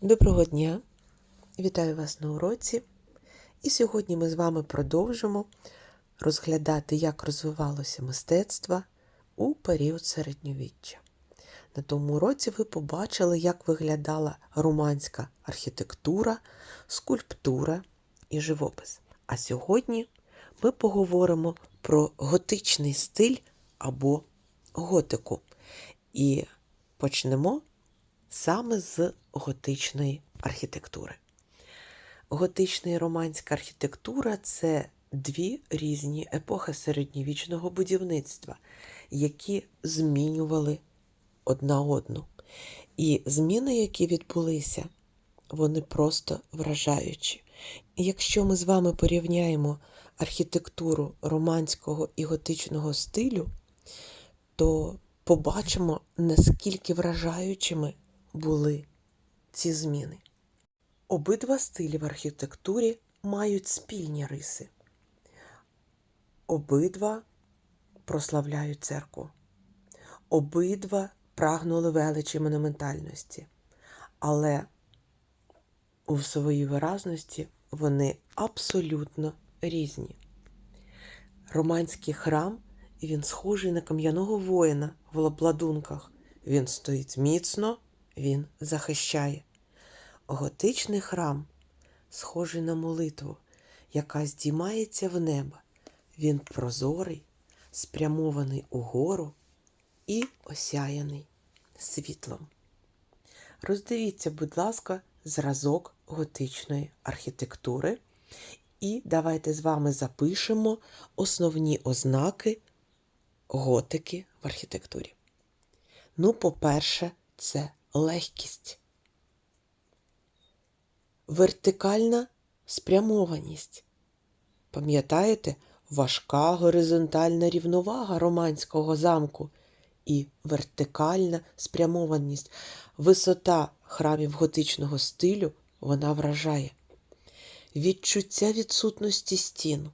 Доброго дня! Вітаю вас на уроці. І сьогодні ми з вами продовжимо розглядати, як розвивалося мистецтво у період середньовіччя. На тому уроці ви побачили, як виглядала романська архітектура, скульптура і живопис. А сьогодні ми поговоримо про готичний стиль або готику. І почнемо саме з готичної архітектури. Готична і романська архітектура це дві різні епохи середньовічного будівництва, які змінювали одна одну. І зміни, які відбулися, вони просто вражаючі. Якщо ми з вами порівняємо архітектуру романського і готичного стилю, то побачимо, наскільки вражаючими були ці зміни. Обидва стилі в архітектурі мають спільні риси. Обидва прославляють церкву. Обидва прагнули величі монументальності. Але у своїй виразності вони абсолютно різні. Романський храм він схожий на кам'яного воїна в обладунках. Він стоїть міцно, він захищає. Готичний храм схожий на молитву, яка здіймається в небо. Він прозорий, спрямований угору і осяяний світлом. Роздивіться, будь ласка, зразок готичної архітектури. І давайте з вами запишемо основні ознаки готики в архітектурі. Ну, по-перше, це легкість, вертикальна спрямованість. Пам'ятаєте, важка горизонтальна рівновага романського замку і вертикальна спрямованість. Висота храмів готичного стилю вона вражає. Відчуття відсутності стін,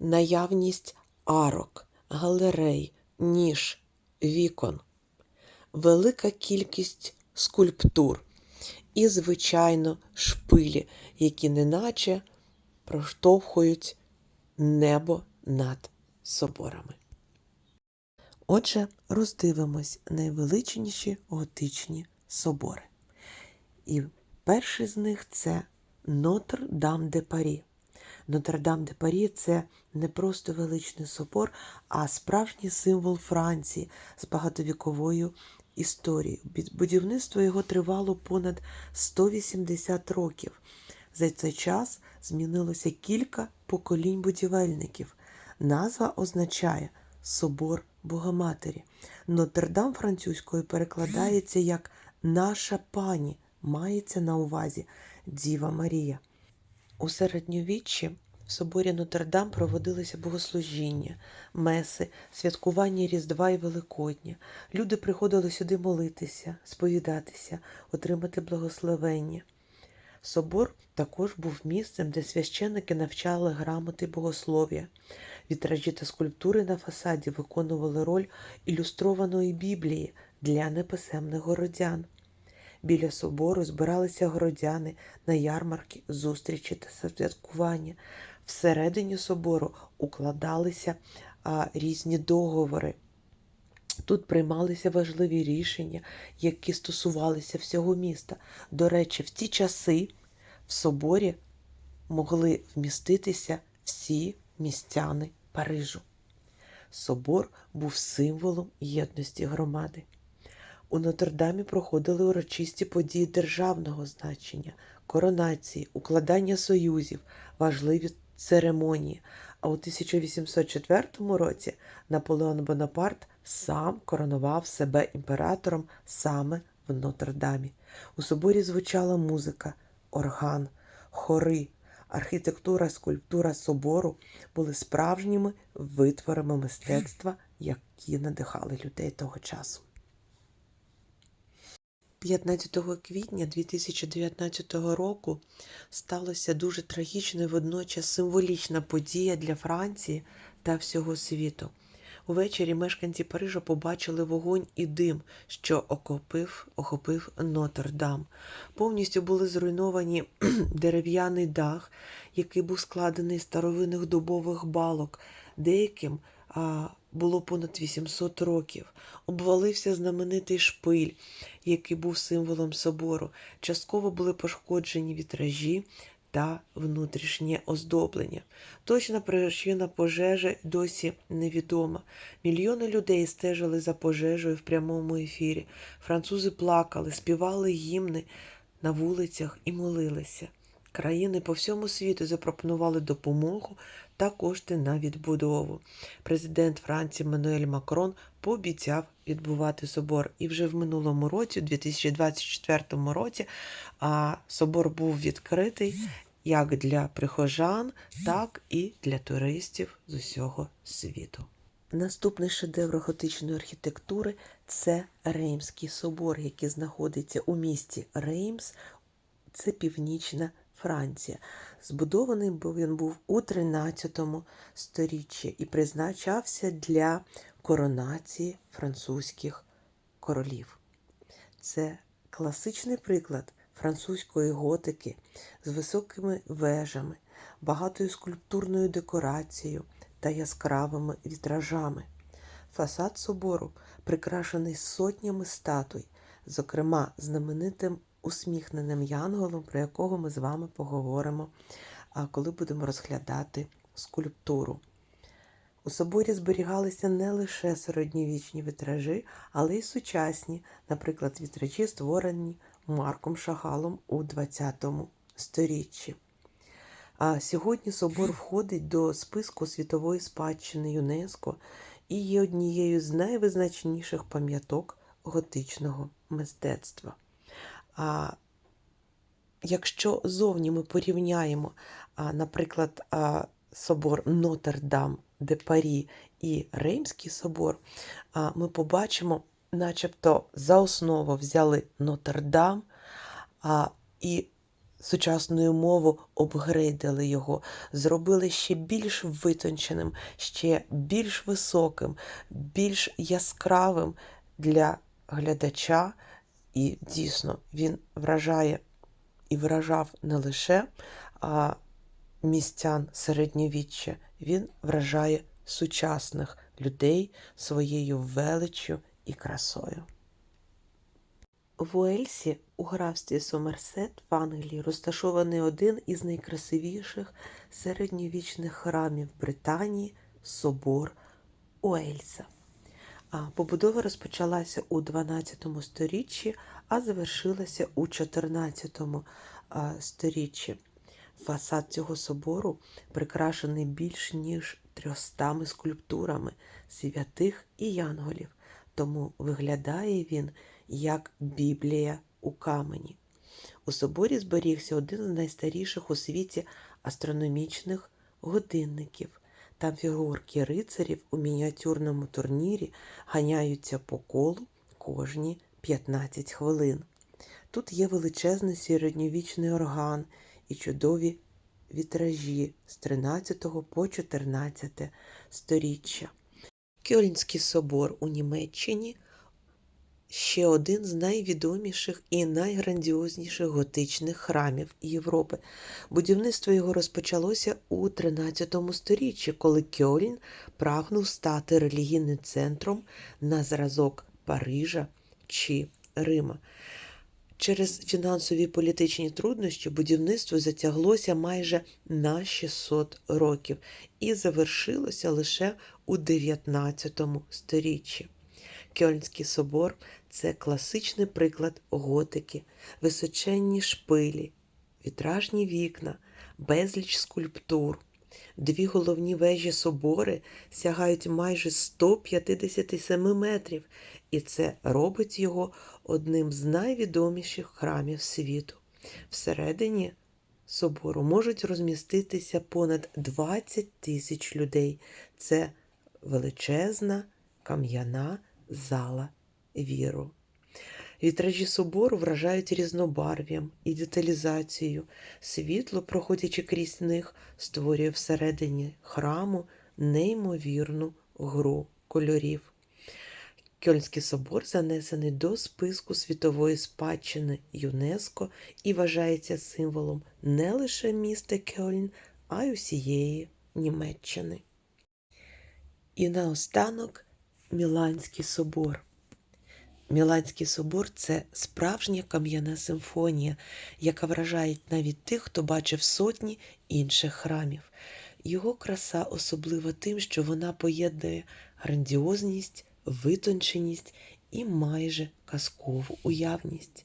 наявність арок, галерей, ніж, вікон, велика кількість скульптур і, звичайно, шпилі, які неначе проштовхують небо над соборами. Отже, роздивимось найвеличніші готичні собори. І перший з них це Нотр-Дам де Парі. Нотр-Дам де Парі це не просто величний собор, а справжній символ Франції з багатовіковою історією. Будівництво його тривало понад 180 років. За цей час змінилося кілька поколінь будівельників. Назва означає Собор Богоматері. Нотр-Дам французькою перекладається як Наша пані, мається на увазі Діва Марія. У середньовіччі в соборі Нотр-Дам проводилися богослужіння, меси, святкування Різдва і Великодня. Люди приходили сюди молитися, сповідатися, отримати благословення. Собор також був місцем, де священники навчали грамоти богослов'я. Вітражі та скульптури на фасаді виконували роль ілюстрованої Біблії для неписемних городян. Біля собору збиралися городяни на ярмарки, зустрічі та святкування. Всередині собору укладалися а, різні договори. Тут приймалися важливі рішення, які стосувалися всього міста. До речі, в ті часи в соборі могли вміститися всі містяни Парижу. Собор був символом єдності громади. У Нотр-Дамі проходили урочисті події державного значення, коронації, укладання союзів, важливі церемонії. А у 1804 році Наполеон Бонапарт сам коронував себе імператором саме в Нотр-Дамі. У соборі звучала музика, орган, хори. Архітектура, скульптура собору були справжніми витворами мистецтва, які надихали людей того часу. 15 квітня 2019 року сталася дуже трагічна і водночас символічна подія для Франції та всього світу. Увечері мешканці Парижа побачили вогонь і дим, що окопив, охопив Нотр-Дам. Повністю були зруйновані дерев'яний дах, який був складений з старовинних дубових балок. Деяким було понад 800 років. Обвалився знаменитий шпиль, який був символом собору. Частково були пошкоджені вітражі та внутрішнє оздоблення. Точна причина пожежі досі невідома. Мільйони людей стежили за пожежею в прямому ефірі. Французи плакали, співали гімни на вулицях і молилися. Країни по всьому світу запропонували допомогу та кошти на відбудову. Президент Франції Мануель Макрон пообіцяв відбувати собор. І вже в минулому році, у 2024 році, собор був відкритий як для прихожан, так і для туристів з усього світу. Наступний шедевр готичної архітектури це Реймський собор, який знаходиться у місті Реймс, це північна Франція. Збудований був він був у 13 сторіччі і призначався для коронації французьких королів. Це класичний приклад французької готики з високими вежами, багатою скульптурною декорацією та яскравими вітражами. Фасад собору прикрашений сотнями статуй, зокрема знаменитим усміхненим янголом, про якого ми з вами поговоримо, коли будемо розглядати скульптуру. У соборі зберігалися не лише середньовічні вітражі, але й сучасні, наприклад, вітражі, створені Марком Шагалом у ХХ сторіччі. А сьогодні собор входить до списку світової спадщини ЮНЕСКО і є однією з найвизначніших пам'яток готичного мистецтва. А Якщо зовні ми порівняємо, наприклад, собор Нотр-Дам де Парі і Реймський собор, ми побачимо, начебто за основу взяли Нотр-Дам і сучасною мову обгрейдили його, зробили ще більш витонченим, ще більш високим, більш яскравим для глядача. І дійсно він вражає і вражав не лише а, містян середньовіччя, він вражає сучасних людей своєю величчю і красою. В Уельсі у графстві Сомерсет в Англії розташований один із найкрасивіших середньовічних храмів Британії собор Уельса. Побудова розпочалася у 12 сторіччі, а завершилася у 14 сторіччі. Фасад цього собору прикрашений більш ніж трьостами скульптурами святих і янголів, тому виглядає він як Біблія у камені. У соборі зберігся один з найстаріших у світі астрономічних годинників. Там фігурки рицарів у мініатюрному турнірі ганяються по колу кожні 15 хвилин. Тут є величезний середньовічний орган і чудові вітражі з 13 по 14 сторіччя. Кьольнський собор у Німеччині ще один з найвідоміших і найграндіозніших готичних храмів Європи. Будівництво його розпочалося у 13 сторіччі, коли Кьольн прагнув стати релігійним центром на зразок Парижа чи Рима. Через фінансові політичні труднощі будівництво затяглося майже на 600 років і завершилося лише у 19 сторіччі. Кьольнський собор це класичний приклад готики, височенні шпилі, вітражні вікна, безліч скульптур. Дві головні вежі собори сягають майже 157 метрів, і це робить його одним з найвідоміших храмів світу. Всередині собору можуть розміститися понад 20 тисяч людей. Це величезна кам'яна зала віру. Вітражі собору вражають різнобарв'ям і деталізацією. Світло, проходячи крізь них, створює всередині храму неймовірну гру кольорів. Кьольнський собор занесений до списку світової спадщини ЮНЕСКО і вважається символом не лише міста Кьольн, а й усієї Німеччини. І наостанок Міланський собор. Міланський собор це справжня кам'яна симфонія, яка вражає навіть тих, хто бачив сотні інших храмів. Його краса особлива тим, що вона поєднує грандіозність, витонченість і майже казкову уявність.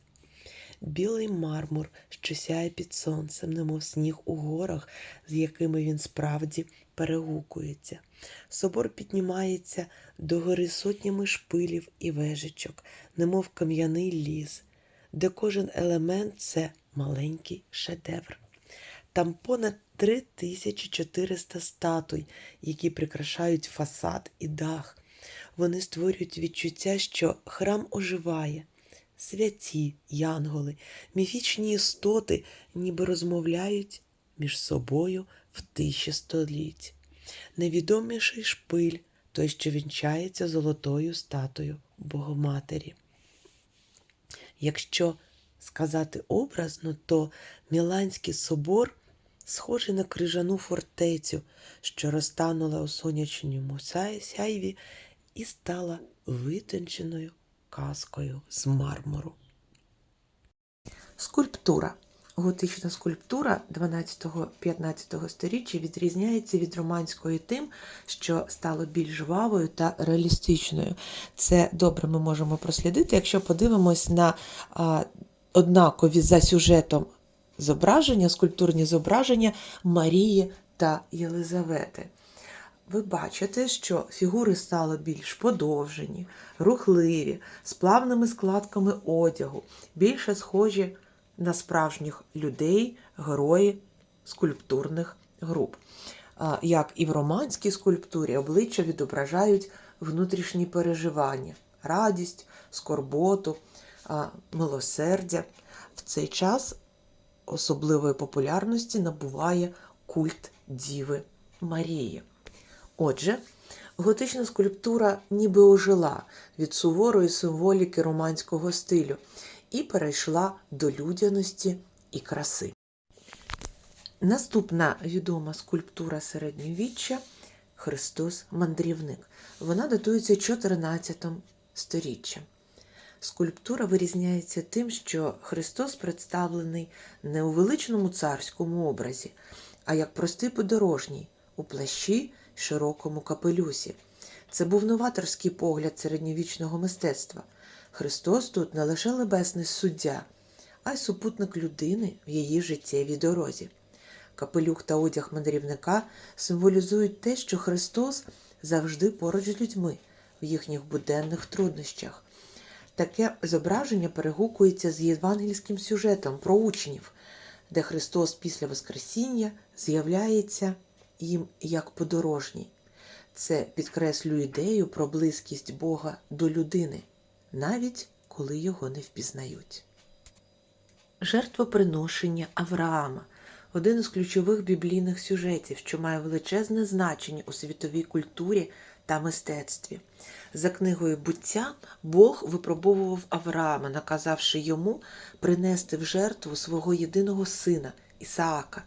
Білий мармур, що сяє під сонцем, немов сніг у горах, з якими він справді перегукується. Собор піднімається до гори сотнями шпилів і вежичок, немов кам'яний ліс, де кожен елемент це маленький шедевр. Там понад 3400 статуй, які прикрашають фасад і дах. Вони створюють відчуття, що храм оживає. Святі, янголи, міфічні істоти ніби розмовляють між собою в тиші століть. Найвідоміший шпиль той, що вінчається золотою статою Богоматері. Якщо сказати образно, то Міланський собор схожий на крижану фортецю, що розтанула у сонячному сяйві і стала витонченою казкою з мармуру. Скульптура. Готична скульптура 12-15 сторіччя відрізняється від романської тим, що стало більш жвавою та реалістичною. Це добре ми можемо прослідити, якщо подивимось на а, однакові за сюжетом зображення, скульптурні зображення Марії та Єлизавети. Ви бачите, що фігури стали більш подовжені, рухливі, з плавними складками одягу, більше схожі на справжніх людей, герої скульптурних груп. Як і в романській скульптурі, обличчя відображають внутрішні переживання, радість, скорботу, милосердя. В цей час особливої популярності набуває культ Діви Марії. Отже, готична скульптура ніби ожила від суворої символіки романського стилю і перейшла до людяності і краси. Наступна відома скульптура середньовіччя Христос Мандрівник. Вона датується 14 сторіччям. Скульптура вирізняється тим, що Христос представлений не у величному царському образі, а як простий подорожній у плащі широкому капелюсі. Це був новаторський погляд середньовічного мистецтва. Христос тут не лише небесний суддя, а й супутник людини в її життєвій дорозі. Капелюх та одяг мандрівника символізують те, що Христос завжди поруч з людьми в їхніх буденних труднощах. Таке зображення перегукується з євангельським сюжетом про учнів, де Христос після Воскресіння з'являється їм як подорожній. Це підкреслює ідею про близькість Бога до людини, навіть коли його не впізнають. Жертвоприношення Авраама один із ключових біблійних сюжетів, що має величезне значення у світовій культурі та мистецтві. За книгою буття Бог випробовував Авраама, наказавши йому принести в жертву свого єдиного сина Ісаака.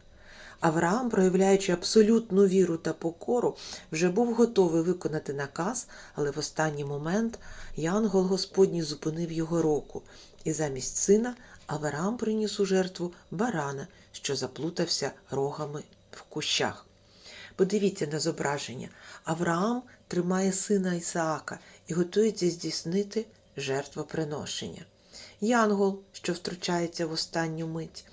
Авраам, проявляючи абсолютну віру та покору, вже був готовий виконати наказ, але в останній момент Янгол Господній зупинив його руку, і замість сина Авраам приніс у жертву барана, що заплутався рогами в кущах. Подивіться на зображення. Авраам тримає сина Ісаака і готується здійснити жертвоприношення. Янгол, що втручається в останню мить.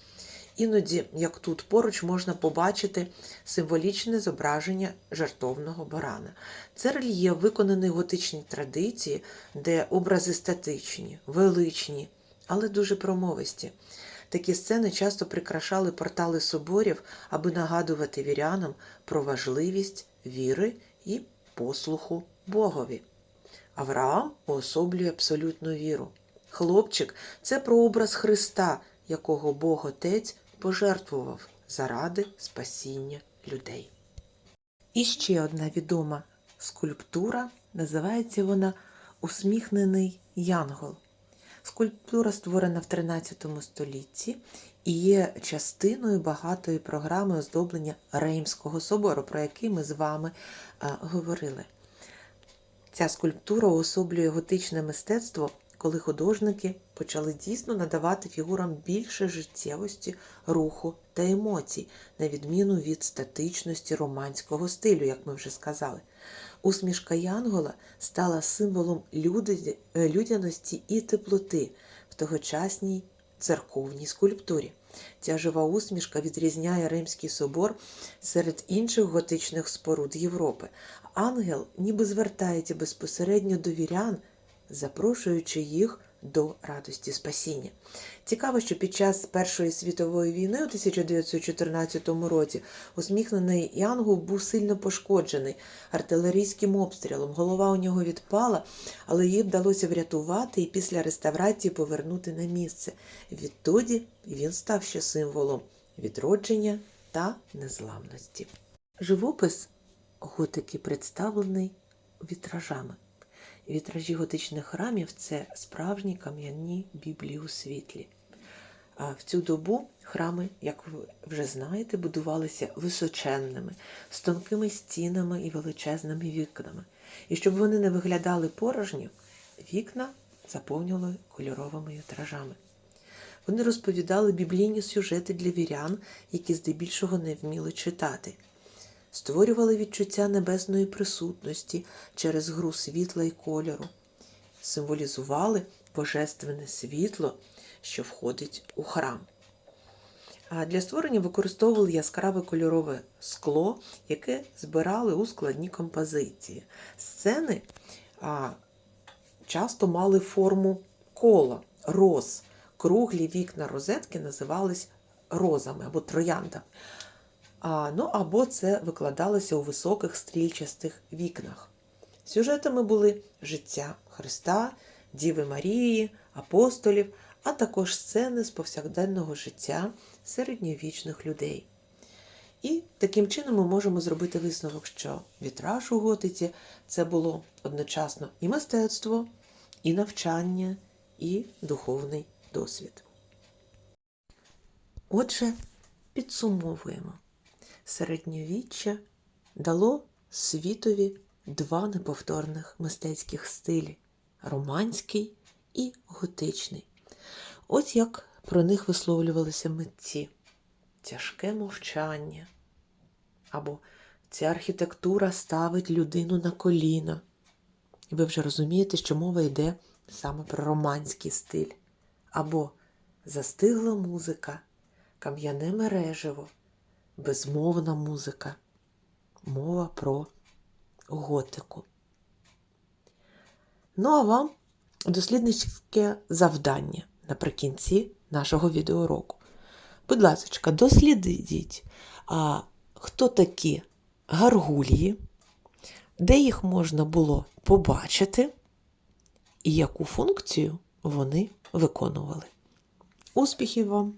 Іноді, як тут поруч, можна побачити символічне зображення жертовного барана. Це рельєф, виконаний в готичній традиції, де образи статичні, величні, але дуже промовисті. Такі сцени часто прикрашали портали соборів, аби нагадувати вірянам про важливість віри і послуху Богові. Авраам уособлює абсолютну віру. Хлопчик це прообраз Христа, якого Бог Отець пожертвував заради спасіння людей. І ще одна відома скульптура Називається вона Усміхнений Янгол. Скульптура створена в 13 столітті і є частиною багатої програми оздоблення Реймського собору, про який ми з вами а, говорили. Ця скульптура уособлює готичне мистецтво, коли художники почали дійсно надавати фігурам більше життєвості, руху та емоцій, на відміну від статичності романського стилю, як ми вже сказали. Усмішка Янгола стала символом е, людяності і теплоти в тогочасній церковній скульптурі. Ця жива усмішка відрізняє Римський собор серед інших готичних споруд Європи. Ангел ніби звертається безпосередньо до вірян, запрошуючи їх до радості спасіння. Цікаво, що під час Першої світової війни у 1914 році усміхнений Янгол був сильно пошкоджений артилерійським обстрілом. Голова у нього відпала, але її вдалося врятувати і після реставрації повернути на місце. Відтоді він став ще символом відродження та незламності. Живопис готики представлений вітражами. Вітражі готичних храмів це справжні кам'яні біблії у світлі. А в цю добу храми, як ви вже знаєте, будувалися височенними, з тонкими стінами і величезними вікнами. І щоб вони не виглядали порожньо, вікна заповнювали кольоровими вітражами. Вони розповідали біблійні сюжети для вірян, які здебільшого не вміли читати, створювали відчуття небесної присутності через гру світла і кольору, символізували божественне світло, що входить у храм. А для створення використовували яскраве кольорове скло, яке збирали у складні композиції. Сцени а, часто мали форму кола, роз. Круглі вікна розетки називались розами або трояндами. Ну або це викладалося у високих стрільчастих вікнах. Сюжетами були життя Христа, Діви Марії, апостолів, а також сцени з повсякденного життя середньовічних людей. І таким чином ми можемо зробити висновок, що вітраж у готиці це було одночасно і мистецтво, і навчання, і духовний досвід. Отже, підсумовуємо. Середньовіччя дало світові два неповторних мистецьких стилі романський і готичний. Ось як про них висловлювалися митці: тяжке мовчання, або ця архітектура ставить людину на коліна. І ви вже розумієте, що мова йде саме про романський стиль, або застигла музика, кам'яне мережево, безмовна музика, мова про готику. Ну а вам дослідницьке завдання наприкінці нашого відеоуроку. Будь ласка, дослідіть, а, хто такі гаргулії, де їх можна було побачити, і яку функцію вони виконували. Успіхів вам!